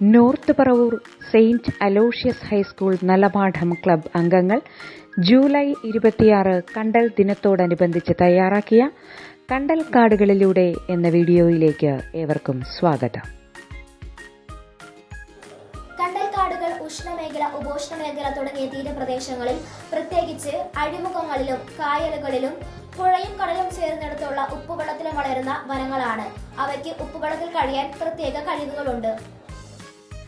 North Paravur saint Aloysius high school Nallapadam club അംഗങ്ങൾ July ഇരുപത്തിയാറ് കണ്ടൽ ദിനത്തോടനുബന്ധിച്ച് തയ്യാറാക്കിയ കണ്ടൽ കാടുകളിലൂടെ എന്ന വീഡിയോയിലേക്ക് ഏവർക്കും സ്വാഗതം. കണ്ടൽക്കാടുകൾ ഉഷ്ണമേഖല ഉപോഷ്ണമേഖല തുടങ്ങിയ തീരപ്രദേശങ്ങളിൽ പ്രത്യേകിച്ച് അഴിമുഖങ്ങളിലും കായലുകളിലും പുഴയും കടലും ചേർന്നിടത്തുള്ള ഉപ്പുവെള്ളത്തിലും വളരുന്ന വനങ്ങളാണ്. അവയ്ക്ക് ഉപ്പുവെള്ളത്തിൽ കഴിയാൻ പ്രത്യേക കഴിവുകളുണ്ട്.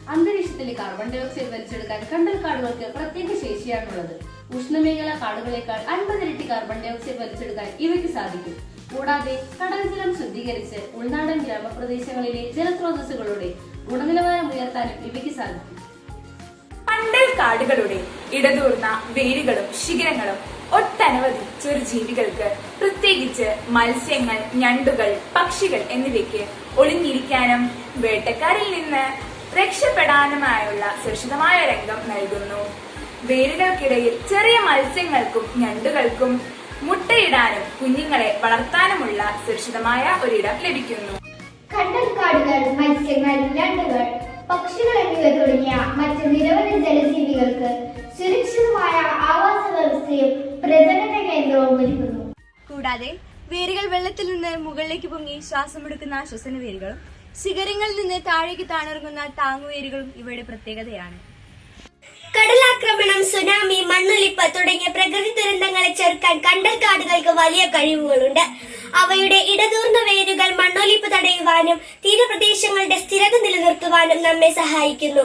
അന്തരീക്ഷത്തിലെ കാർബൺ ഡൈ ഓക്സൈഡ് വലിച്ചെടുക്കാൻ കണ്ടൽ കാടുകൾക്ക് പ്രത്യേക ശേഷിയാണുള്ളത്. ഉഷ്ണമേഖലാ കാടുകളേക്കാൾ അൻപതിരട്ടി കാർബൺ ഡൈ ഓക്സൈഡ് വലിച്ചെടുക്കാൻ ഇവയ്ക്ക് സാധിക്കും. കൂടാതെ കടൽ ജലം ശുദ്ധീകരിച്ച് ഉൾനാടൻ ഗ്രാമപ്രദേശങ്ങളിലെ ജലസ്രോതസ്സുകളുടെ ഗുണനിലവാരം ഉയർത്താനും ഇവയ്ക്ക് സാധിക്കും. പണ്ടൽ കാടുകളുടെ ഇടതൂർന്ന വേരുകളും ശിഖരങ്ങളും ഒട്ടനവധി ചെറുജീവികൾക്ക് പ്രത്യേകിച്ച് മത്സ്യങ്ങൾ ഞണ്ടുകൾ പക്ഷികൾ എന്നിവയ്ക്ക് ഒളിഞ്ഞിരിക്കാനും വേട്ടക്കാരിൽ നിന്ന് രക്ഷപ്പെടാനുമായുള്ള സുരക്ഷിതമായ രംഗം നൽകുന്നു. വേരുകൾക്കിടയിൽ ചെറിയ മത്സ്യങ്ങൾക്കും ഞണ്ടുകൾക്കും മുട്ടയിടാനും കുഞ്ഞുങ്ങളെ വളർത്താനുമുള്ള സുരക്ഷിതമായ ഒരിടം ലഭിക്കുന്നു. കണ്ടൽക്കാടുകൾ മത്സ്യങ്ങൾ ഞണ്ടുകൾ പക്ഷികൾ എന്നിവ തുടങ്ങിയ മറ്റ് നിരവധി ജലജീവികൾക്ക് സുരക്ഷിതമായ ആവാസ വ്യവസ്ഥയും പ്രജനന കേന്ദ്രവും ഒരുക്കുന്നു. കൂടാതെ വേരുകൾ വെള്ളത്തിൽ നിന്ന് മുകളിലേക്ക് പൊങ്ങി ശ്വാസമെടുക്കുന്ന ശ്വസന വേരുകളും ശിഖരങ്ങളിൽ നിന്ന് താഴേക്ക് താണിറങ്ങുന്ന താങ്ങുവേരുകളും ഇവയുടെ പ്രത്യേകതയാണ്. കടലാക്രമണം സുനാമി മണ്ണൊലിപ്പ് തുടങ്ങിയ പ്രകൃതി ദുരന്തങ്ങളെ ചെറുക്കാൻ കണ്ടൽക്കാടുകൾക്ക് വലിയ കഴിവുകളുണ്ട്. അവയുടെ ഇടതൂർന്ന വേരുകൾ മണ്ണൊലിപ്പ് തടയുവാനും തീരപ്രദേശങ്ങളുടെ സ്ഥിരത നിലനിർത്തുവാനും നമ്മെ സഹായിക്കുന്നു.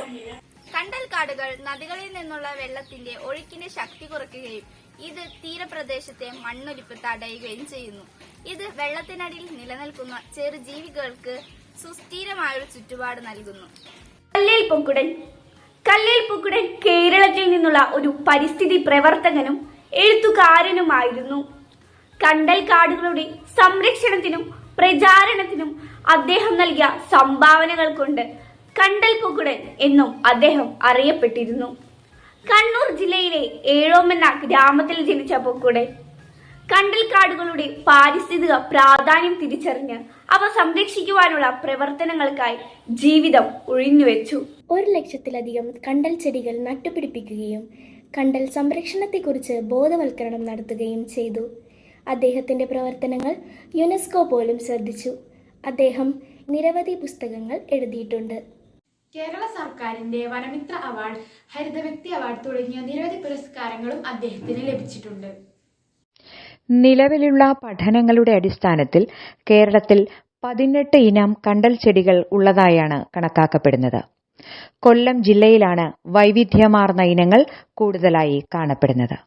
കണ്ടൽക്കാടുകൾ നദികളിൽ നിന്നുള്ള വെള്ളത്തിന്റെ ഒഴുക്കിന്റെ ശക്തി കുറയ്ക്കുകയും ഇത് തീരപ്രദേശത്തെ മണ്ണൊലിപ്പ് തടയുകയും ചെയ്യുന്നു. ഇത് വെള്ളത്തിനടിയിൽ നിലനിൽക്കുന്ന ചെറുജീവികൾക്ക് സുസ്ഥിരമായൊരു ചുറ്റുപാട് നൽകുന്നു. കല്ലേൽ പൊക്കുടൻ കല്ലേൽ പൊക്കുടൻ കേരളത്തിൽ നിന്നുള്ള ഒരു പരിസ്ഥിതി പ്രവർത്തകനും എഴുത്തുകാരനുമായിരുന്നു. കണ്ടൽ കാടുകളുടെ സംരക്ഷണത്തിനും പ്രചാരണത്തിനും അദ്ദേഹം നൽകിയ സംഭാവനകൾ കൊണ്ട് കണ്ടൽ പൊക്കുടൻ എന്നും അദ്ദേഹം അറിയപ്പെട്ടിരുന്നു. കണ്ണൂർ ജില്ലയിലെ ഏഴോമെന്ന ഗ്രാമത്തിൽ ജനിച്ച പൊക്കുടൻ കണ്ടൽക്കാടുകളുടെ പാരിസ്ഥിതിക പ്രാധാന്യം തിരിച്ചറിഞ്ഞ് അവ സംരക്ഷിക്കുവാനുള്ള പ്രവർത്തനങ്ങൾക്കായി ജീവിതം ഒഴിഞ്ഞുവെച്ചു ഒരു ലക്ഷത്തിലധികം കണ്ടൽ ചെടികൾ നട്ടുപിടിപ്പിക്കുകയും കണ്ടൽ സംരക്ഷണത്തെക്കുറിച്ച് ബോധവൽക്കരണം നടത്തുകയും ചെയ്തു. അദ്ദേഹത്തിന്റെ പ്രവർത്തനങ്ങൾ യുനെസ്കോ പോലും ശ്രദ്ധിച്ചു. അദ്ദേഹം നിരവധി പുസ്തകങ്ങൾ എഴുതിയിട്ടുണ്ട്. കേരള സർക്കാരിന്റെ വനമിത്ര അവാർഡ് ഹരിത വ്യക്തി അവാർഡ് തുടങ്ങിയ നിരവധി പുരസ്കാരങ്ങളും അദ്ദേഹത്തിന് ലഭിച്ചിട്ടുണ്ട്. നിലവിലുള്ള പഠനങ്ങളുടെ അടിസ്ഥാനത്തിൽ കേരളത്തിൽ പതിനെട്ട് ഇനം കണ്ടൽ ചെടികൾ ഉള്ളതായാണ് കണക്കാക്കപ്പെടുന്നത്. കൊല്ലം ജില്ലയിലാണ് വൈവിധ്യമാർന്ന ഇനങ്ങൾ കൂടുതലായി കാണപ്പെടുന്നത്.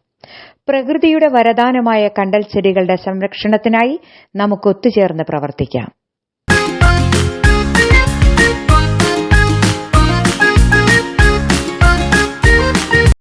പ്രകൃതിയുടെ വരദാനമായ കണ്ടൽ ചെടികളുടെ സംരക്ഷണത്തിനായി നമുക്ക് ഒത്തുചേർന്ന് പ്രവർത്തിക്കാം.